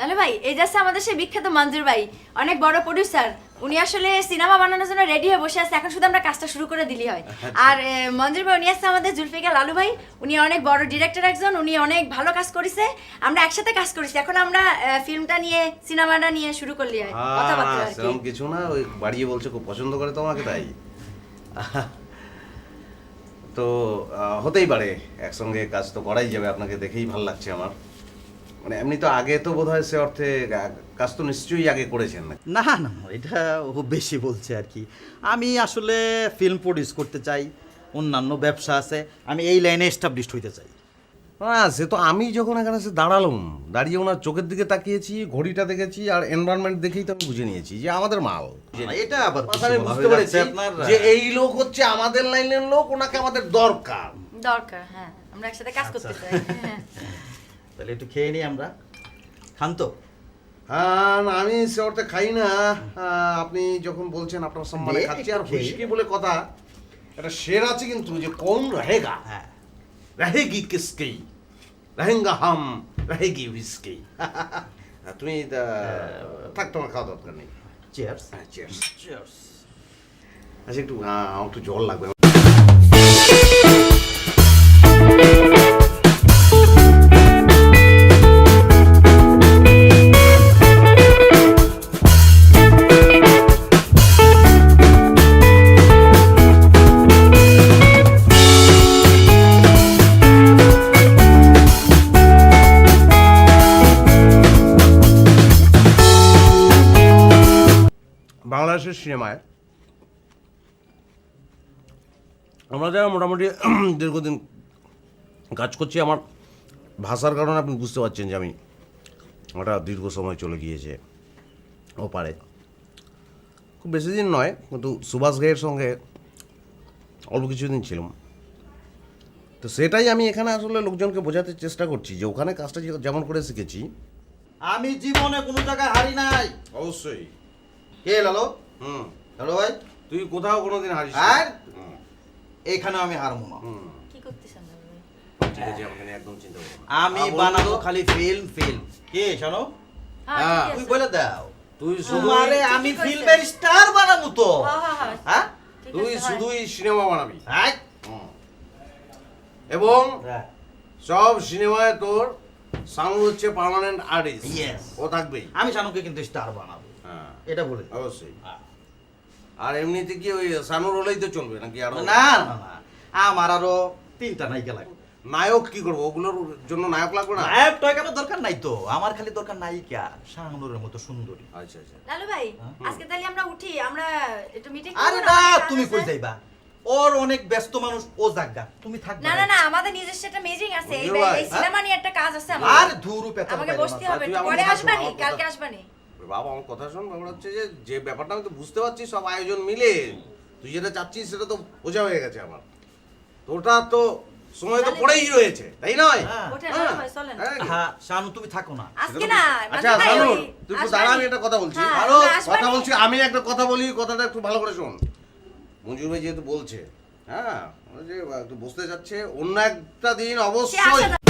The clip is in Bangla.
লালু ভাই এই যাচ্ছে আমাদের সেই বিখ্যাত মঞ্জুর ভাই অনেক বড় প্রডিউসার উনি আসলে সিনেমা বানানোর জন্য রেডি হয়ে বসে আছে। এখন শুধু আমরা কাজটা শুরু করে দিলি হয়। আর মঞ্জুর ভাই উনি আসছে আমাদের জুলফিকার লালু ভাই উনি অনেক বড় ডিরেক্টর একজন উনি অনেক ভালো কাজ করেছে। আমরা একসাথে কাজ করেছি। এখন আমরা ফিল্মটা নিয়ে সিনেমাটা নিয়ে শুরু করলি হয়। কথাবার্তা আর কি। কিছু না ওই বাড়িয়ে বলছে খুব পছন্দ করে তোমাকে তাই। তো হতেই পারে একসঙ্গে কাজ তো করাই যাবে আপনাকে দেখেই ভালো লাগছে আমার। মানে এমনি তো আগে তো বোধ হয় সে অর্থে কাজ তো নিশ্চয়ই আগে করেছেন না না না এটা ও বেশি বলছে আর কি। আমি আসলে ফিল্ম প্রডিউস করতে চাই অন্যান্য ব্যবসা আছে আমি এই লাইনে এস্টাবলিশড হইতে চাই। হ্যাঁ সে তো আমি যখন এখানে এসে দাঁড়ালাম দাঁড়িয়ে ওনার চোখের দিকে তাকিয়েছি ঘড়িটা দেখেছি আর এনভায়রনমেন্ট দেখেই তো আমি বুঝে নিয়েছি যে আমাদের মাল। এটা আবার আমি বুঝতে পেরেছি যে এই লোক হচ্ছে আমাদের লাইনের লোক ওনাকে আমাদের দরকার। দরকার হ্যাঁ আমরা একসাথে কাজ করতে চাই। হ্যাঁ। তাহলে একটু খেয়ে নিই আমরা। খান তো? হ্যাঁ আমি সে অর্থে খাই না। আপনি যখন বলছেন আপনার সম্মানে খাচ্ছি আর হুইস্কি বলে কথা এটা শের আছে কিন্তু যে কম রহেগা। হ্যাঁ। রহেগি কিসকেই রহেঙ্গা হাম রহেগি হুইসকেই হ্যাঁ, তুমি হ্যাঁ। থাক তোমার খাওয়া দরকার নেই। চেয়ার্স হ্যাঁ চেয়ার্স চেয়ার্স আচ্ছা একটু একটু জল লাগবে। বাংলাদেশের সিনেমায় আমরা যারা মোটামুটি দীর্ঘদিন কাজ করছি আমার ভাষার কারণে আপনি বুঝতে পারছেন যে আমি ওটা দীর্ঘ সময় চলে গিয়েছে ও পারে খুব বেশি দিন নয় কিন্তু সুভাষ ঘাইয়ের সঙ্গে অল্প কিছুদিন ছিলাম। তো সেটাই আমি এখানে আসলে লোকজনকে বোঝাতে চেষ্টা করছি যে ওখানে কাজটা যেমন করে শিখেছি। আমি জীবনে কোনো জায়গায় হারি নাই। অবশ্যই। কে লালো হুম। হ্যালো ভাই। তুই কোথাও কোনোদিন হারিস। আর? এখানে আমি হারবো না। কি করতেছেন ঠিক আছে আমাকে নিয়ে একদম চিন্তা করো আমি আর বানাবো খালি ফিল্ম ফিল্ম কে শোনো? হ্যাঁ, হ্যাঁ, তুই বলে দাও। তুই শুধু তোমারে ঠিকই আমি ফিল্মের স্টার বানাবো তো। হ্যাঁ, হ্যাঁ, হ্যাঁ। হ্যাঁ? তুই শুধুই সিনেমা বানাবি। হ্যাঁ? এবং হ্যাঁ। সব সিনেমায় তোর সাউন্ড হচ্ছে পার্মানেন্ট আর্টিস্ট. ও থাকবেই। আমি শানুকে কিন্তু স্টার বানাবো। হ্যাঁ। এটা বলে অবশ্যই। হ্যাঁ। আর এমনিতে কি ওই সানুর হলেই তো চলবে নাকি আরও? না না না আমার আরও তিনটা নায়িকা লাগবে। নায়ক কি করব? ওগুলোর জন্য নায়ক লাগবে না? নায়ক টয়কানোর দরকার নাই তো। আমার খালি দরকার নায়িকা শাহানুরের মতো সুন্দরী। আচ্ছা আচ্ছা। লালু ভাই হ্যাঁ। আজকে তাহলে আমরা উঠি আমরা একটু মিটিং আরে না? তুমি কই যাইবা? ওর অনেক ব্যস্ত মানুষ ও জাগা তুমি থাকবে না না না আমাদের নিজস্ব একটা মিটিং আছে। এই বুঝলো ভাই, এই সিনেমা নিয়ে একটা কাজ আছে আমার আর ধুরু পেতর আমাকে বসতে হবে পরে আসবানি আমার কালকে আসবানি। বাবা আমার কথা শোন ব্যাপার হচ্ছে যে যে ব্যাপারটা আমি তো বুঝতে পারছি সব আয়োজন মিলে তুই যেটা চাচ্ছিস সেটা তো বোঝা হয়ে গেছে আমার তো ওটা তো সময় তো পড়েই রয়েছে তাই নয় হ্যাঁ। হ্যাঁ। লালু ভাই চলেন হ্যাঁ। হ্যাঁ শানু তুমি থাকো না আজকে না আচ্ছা ওই তুই একটু আসবানি। দাঁড়া আমি একটা কথা বলছি আরও কথা বলছি আমি একটা কথা বলি কথাটা একটু ভালো করে শোন মঞ্জুর ভাই যেহেতু বলছে হ্যাঁ যে একটু বসতে যাচ্ছে অন্য একটা দিন অবশ্যই।